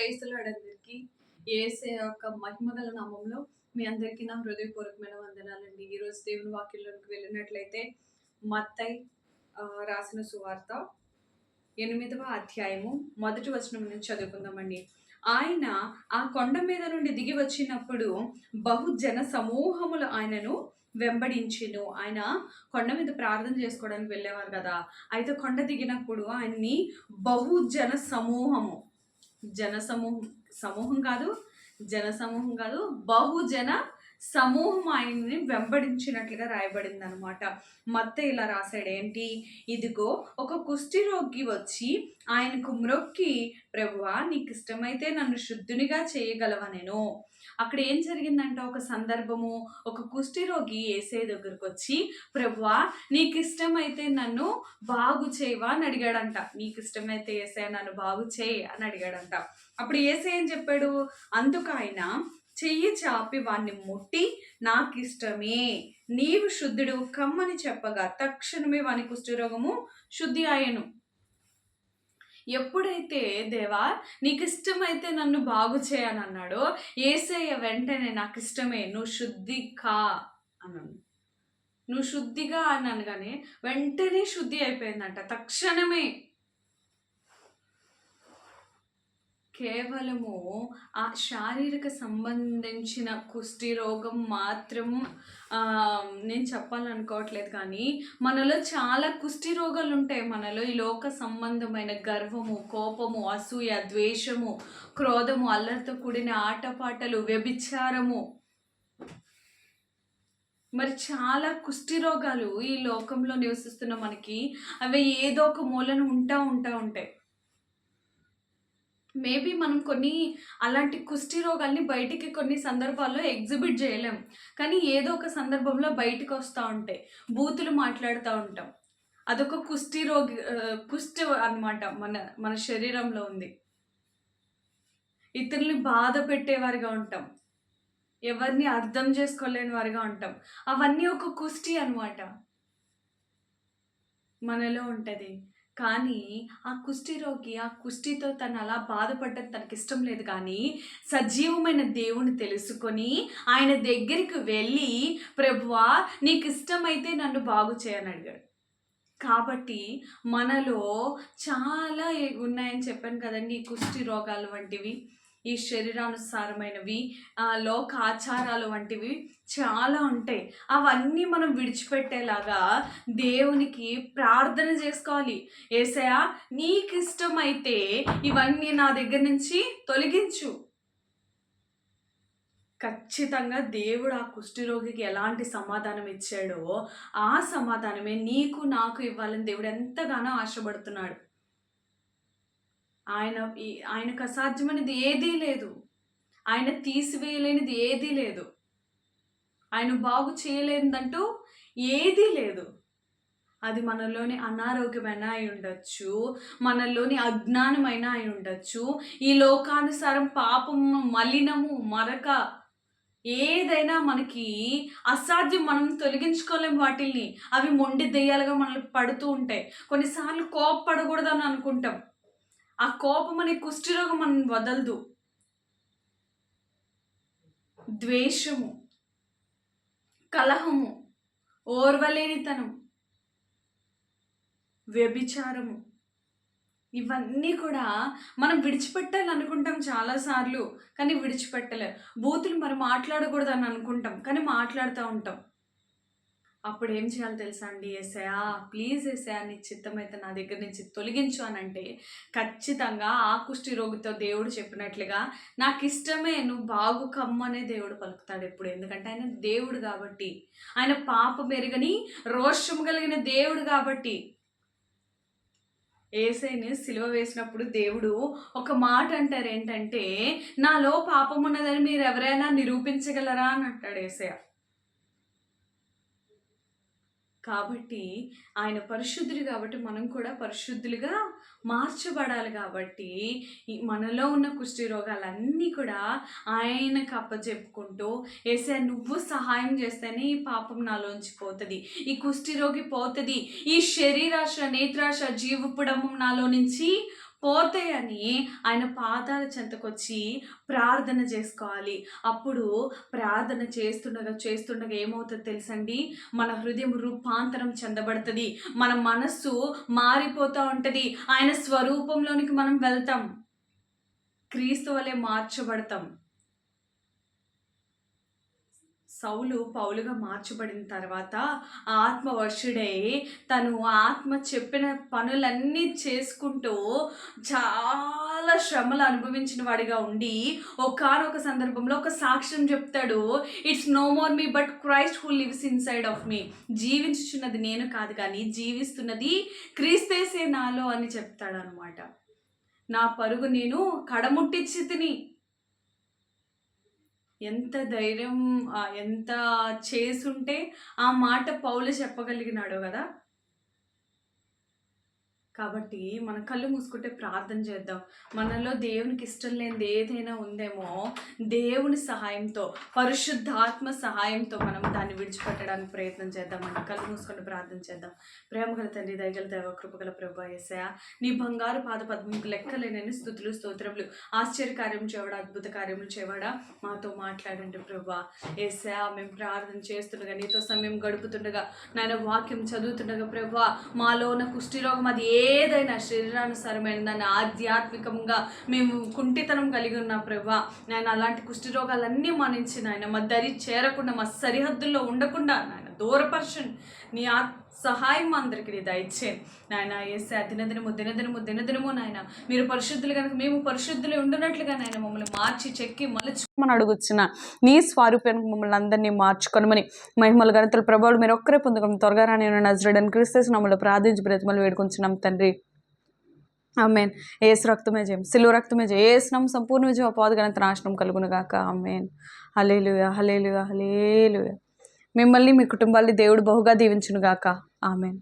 ప్రైస్తులు అందరికీ ఏసే యొక్క మహిమగల నామంలో మీ అందరికీ నా హృదయపూర్వకమైన వందనాలండి. ఈరోజు దేవుని వాక్యంలోకి వెళ్ళినట్లయితే మత్తై రాసిన సువార్త ఎనిమిదవ అధ్యాయము మొదటి వచనం నుంచి చదువుకుందామండి. ఆయన ఆ కొండ మీద నుండి దిగి వచ్చినప్పుడు బహుజన సమూహములు ఆయనను వెంబడించిను. ఆయన కొండ మీద ప్రార్థన చేసుకోవడానికి వెళ్ళేవారు కదా. అయితే కొండ దిగినప్పుడు ఆయన్ని బహుజన సమూహము జన సమూహం సమూహం కాదు జన సమూహం కాదు బహుజన సమూహం ఆయన్ని వెంబడించినట్లుగా రాయబడింది అనమాట మత్త ఇలా రాశాడు ఏంటి ఇదిగో ఒక కుష్టి రోగి వచ్చి ఆయనకు మ్రొక్కి ప్రభువా నీకు ఇష్టమైతే నన్ను శుద్ధునిగా చేయగలవా నేను? అక్కడ ఏం జరిగిందంటే ఒక సందర్భము? ఒక కుష్టి రోగి ఏసే దగ్గరకు వచ్చి ప్రభువా నీకు ఇష్టమైతే నన్ను బాగు చేయవా? అని అడిగాడంట. నీకు ఇష్టమైతే ఏసే నన్ను బాగు చేయి అని అడిగాడంట. అప్పుడు ఏసే ఏం చెప్పాడు? అందుకు ఆయన చెయ్యి చాపి వాణ్ణి ముట్టి నాకు ఇష్టమే నీవు శుద్ధుడు కమ్మని చెప్పగా తక్షణమే వాని కుష్ఠరోగము శుద్ధి అయ్యను. ఎప్పుడైతే దేవా నీకు ఇష్టమైతే నన్ను బాగు చేయని అన్నాడో ఏసయ్య వెంటనే నాకు ఇష్టమే నువ్వు శుద్ధి కా అన్నాను నువ్వు శుద్ధిగా అని అనగానే వెంటనే శుద్ధి అయిపోయిందంట. తక్షణమే కేవలము ఆ శారీరక సంబంధించిన కుష్టి రోగం మాత్రం నేను చెప్పాలనుకోవట్లేదు కానీ మనలో చాలా కుష్టి రోగాలు ఉంటాయి మనలో ఈ లోక సంబంధమైన గర్వము కోపము అసూయ ద్వేషము క్రోధము అల్లరితో కూడిన ఆటపాటలు వ్యభిచారము. మరి చాలా కుష్టి రోగాలు ఈ లోకంలో నివసిస్తున్న మనకి అవి ఏదో ఒక మూలను ఉంటా ఉంటా ఉంటాయి. మేబీ మనం కొన్ని అలాంటి కుష్టి రోగాల్ని బయటికి కొన్ని సందర్భాల్లో ఎగ్జిబిట్ చేయలేం. కానీ ఏదో ఒక సందర్భంలో బయటికి వస్తూ ఉంటాయి బూతులు మాట్లాడుతూ ఉంటాం. అదొక కుష్టి రోగి కుష్టి అన్నమాట మన మన శరీరంలో ఉంది. ఇతరుల్ని బాధ పెట్టేవారిగా ఉంటాం. ఎవరిని అర్థం చేసుకోలేని వారిగా ఉంటాం. అవన్నీ ఒక కుష్టి అన్నమాట. మనలో ఉంటుంది. కానీ ఆ కుష్టి రోగి ఆ కుష్టితో తను అలా బాధపడడం తనకి ఇష్టం లేదు కానీ సజీవమైన దేవుని తెలుసుకొని ఆయన దగ్గరికి వెళ్ళి ప్రభువా నీకు ఇష్టమైతే నన్ను బాగు చేయని అడిగాడు. కాబట్టి మనలో చాలా ఉన్నాయని చెప్పాను కదండి కుష్టి రోగాలు వంటివి. ఈ శరీరానుసారమైనవి ఆ, లోక ఆచారాలు వంటివి చాలా ఉంటాయి. అవన్నీ మనం విడిచిపెట్టేలాగా దేవునికి ప్రార్థన చేసుకోవాలి. ఏసయా నీకు ఇష్టమైతే ఇవన్నీ నా దగ్గర నుంచి తొలగించు. ఖచ్చితంగా దేవుడు ఆ కుష్ఠరోగికి ఎలాంటి సమాధానం ఇచ్చాడో ఆ సమాధానమే నీకు నాకు ఇవ్వాలని దేవుడు ఎంతగానో ఆశపడుతున్నాడు. ఆయన ఈ- ఆయనకు అసాధ్యమైనది ఏదీ లేదు. ఆయన తీసివేయలేనిది ఏదీ లేదు. ఆయన బాగు చేయలేనిదంటూ ఏదీ లేదు. అది మనలోని అనారోగ్యమైన అయి ఉండొచ్చు మనలోని అజ్ఞానమైన అయి ఉండొచ్చు. ఈ లోకానుసారం పాపము మలినము మరక ఏదైనా మనకి అసాధ్యం మనం తొలగించుకోలేం వాటిల్ని. అవి మొండి దెయ్యాలుగా మనల్ని పడుతూ ఉంటాయి. కొన్నిసార్లు కోపపడకూడదని అనుకుంటాం. ఆ కోపం అనే కుష్ఠరోగం మనం వదలదు. ద్వేషము కలహము ఓర్వలేనితనం వ్యభిచారము ఇవన్నీ కూడా మనం విడిచిపెట్టాలనుకుంటాం చాలాసార్లు కానీ విడిచిపెట్టలేం. బూతులు మరి మాట్లాడకూడదని అనుకుంటాం కానీ మాట్లాడుతూ ఉంటాం. అప్పుడు ఏం చేయాలి తెలుసా అండి ఏసయా ప్లీజ్ ఎస్ఐయా నీ చిత్తం అయితే నా దగ్గర నుంచి తొలగించు అని అంటే ఖచ్చితంగా ఆ కుష్టి రోగితో దేవుడు చెప్పినట్లుగా నాకు ఇష్టమే నువ్వు బాగు కమ్మనే దేవుడు పలుకుతాడు ఎప్పుడు. ఎందుకంటే ఆయన దేవుడు కాబట్టి. ఆయన పాప మెరుగని రోషం కలిగిన దేవుడు కాబట్టి. ఏసైని సిలువ వేసినప్పుడు దేవుడు ఒక మాట అంటారు ఏంటంటే నాలో పాపం ఉన్నదని మీరు ఎవరైనా నిరూపించగలరా? అని అంటాడు ఏసయ్య. కాబట్టి ఆయన పరిశుద్ధులు కాబట్టి మనం కూడా పరిశుద్ధులుగా మార్చబడాలి కాబట్టి మనలో ఉన్న కుష్టి రోగాలన్నీ కూడా ఆయనకు అప్పచెప్పుకుంటూ ఏసే నువ్వు సహాయం చేస్తేనే ఈ పాపం నాలోంచి పోతుంది. ఈ కుష్టి రోగి పోతుంది. ఈ శరీరాశ నేత్రాశ జీవపుడము నాలో నుంచి పోతాయని ఆయన పాదాల చెంతకొచ్చి ప్రార్థన చేసుకోవాలి. అప్పుడు ప్రార్థన చేస్తుండగా చేస్తుండగా ఏమవుతుందో తెలుసండి? మన హృదయం రూపాంతరం చెందబడుతుంది. మన మనస్సు మారిపోతూ ఉంటుంది. ఆయన స్వరూపంలోనికి మనం వెళ్తాం. క్రీస్తు వలె మార్చబడతాం. సౌలు పౌలుగా మార్చబడిన తర్వాత ఆత్మవర్షుడై తను ఆత్మ చెప్పిన పనులన్నీ చేసుకుంటూ చాలా శ్రమలు అనుభవించిన వాడిగా ఉండి ఒకనొక సందర్భంలో ఒక సాక్ష్యం చెప్తాడు it's no more me but Christ who lives inside of me జీవించుచున్నది నేను కాదు కానీ జీవిస్తున్నది క్రీస్తేసే నాలో అని చెప్తాడనమాట నా పరుగు నేను కడముట్టిచ్చి తిని ఎంత ధైర్యం ఎంత చేసుంటే ఆ మాట పౌలు చెప్పగలిగినాడు కదా? కాబట్టి మన కళ్ళు మూసుకుంటే ప్రార్థన చేద్దాం. మనలో దేవునికి ఇష్టం లేనిది ఏదైనా ఉందేమో దేవుని సహాయంతో పరిశుద్ధాత్మ సహాయంతో మనం దాన్ని విడిచిపెట్టడానికి ప్రయత్నం చేద్దాం. మన కళ్ళు మూసుకొని ప్రార్థన చేద్దాం. ప్రేమగల తండ్రి దయగల దేవ కృపగల ప్రభా ఏసయా నీ బంగారు పాద పద్మకు లెక్కలేనని స్థుతులు స్తోత్రములు ఆశ్చర్యకార్యం చేయవాడా అద్భుత కార్యములు చేయవాడా మాతో మాట్లాడండి ప్రభు ఏసయా మేము ప్రార్థన చేస్తుండగా నీతో సమయం గడుపుతుండగా నాయన వాక్యం చదువుతుండగా ప్రభా మాలో ఉన్న కుష్ఠిరోగం అది ఏదైనా శరీరానుసారమైన దాన్ని ఆధ్యాత్మికంగా మేము కుంటితనం కలిగి ఉన్న ప్రభా నాయన అలాంటి కుష్ఠరోగాలన్నీ మనించి నాయన మా దరి చేరకుండా మా సరిహద్దుల్లో ఉండకుండా నాయన దూరపరచండి. నీ ఆత్మ సహాయం అందరికి అందరికీ నీ దయచేయండి నాయన ఏసే దినదినము దినదినము దినదినము నాయన. మీరు పరిశుద్ధులు కనుక మేము పరిశుద్ధులు ఉండునట్లుగా నాయన మమ్మల్ని మార్చి చెక్కి మలుచుకోమని అడుగుచ్చిన నీ స్వరూపానికి మమ్మల్ని అందరినీ మార్చుకొనమని మహిమల గణతల ప్రభావాలు మీరు ఒక్కరే పొందుకొని త్వరగా రాని నజరడని క్రిస్తేసి మమ్మల్ని ప్రార్థించి బ్రతిమలు వేడుకొంచున్నాం తండ్రి. అమ్మేన్ ఏసు రక్తమే జయం. సిలువ రక్తమే జయం. ఏసునం సంపూర్ణ విజయం అపాద గణత నాశనం కలుగునుగాక amen amen. Hallelujah hallelujah hallelujah మిమ్మల్ని మీ కుటుంబాన్ని దేవుడు బహుగా దీవించునుగాక. ఆమెన్.